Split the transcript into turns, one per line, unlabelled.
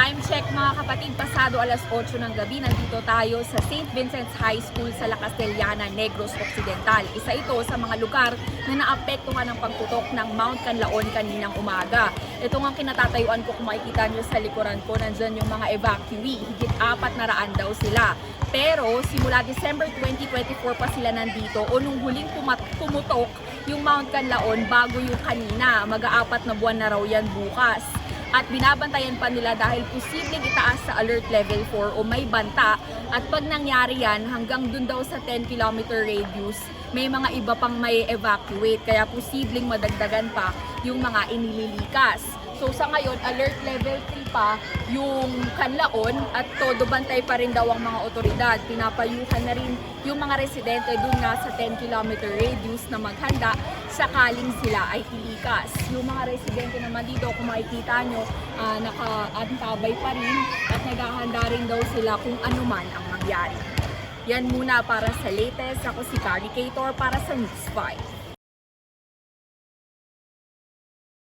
Time check mga kapatid, pasado alas 8 ng gabi, nandito tayo sa St. Vincent's High School sa La Castellana, Negros Occidental. Isa ito sa mga lugar na naapektuhan ng pagputok ng Mount Canlaon kaninang umaga. Ito nga kinatatayuan ko kung makikita nyo sa likuran ko, nandyan yung mga evacuee. Higit apat na raan daw sila. Pero simula December 2024 pa sila nandito o nung huling pumutok yung Mount Canlaon bago yung kanina. Mag-aapat na buwan na raw yan bukas at binabantayan pa nila dahil posibleng itaas sa alert level 4 o may banta at pag nangyari yan hanggang dun daw sa 10 kilometer radius may mga iba pang may evacuate kaya posibleng madagdagan pa yung mga inililikas. So sa ngayon, alert level 3 pa yung Kanlaon at todo bantay pa rin daw ang mga otoridad. Pinapayuhan na rin yung mga residente dun nga sa 10 kilometer radius na maghanda sakaling sila ay ilikas. Yung mga residente naman dito, kung makikita nyo, ah, nakaantabay pa rin at naghahanda rin daw sila kung ano man ang mangyari. Yan muna para sa latest. Ako si Carrie Cator para sa News 5.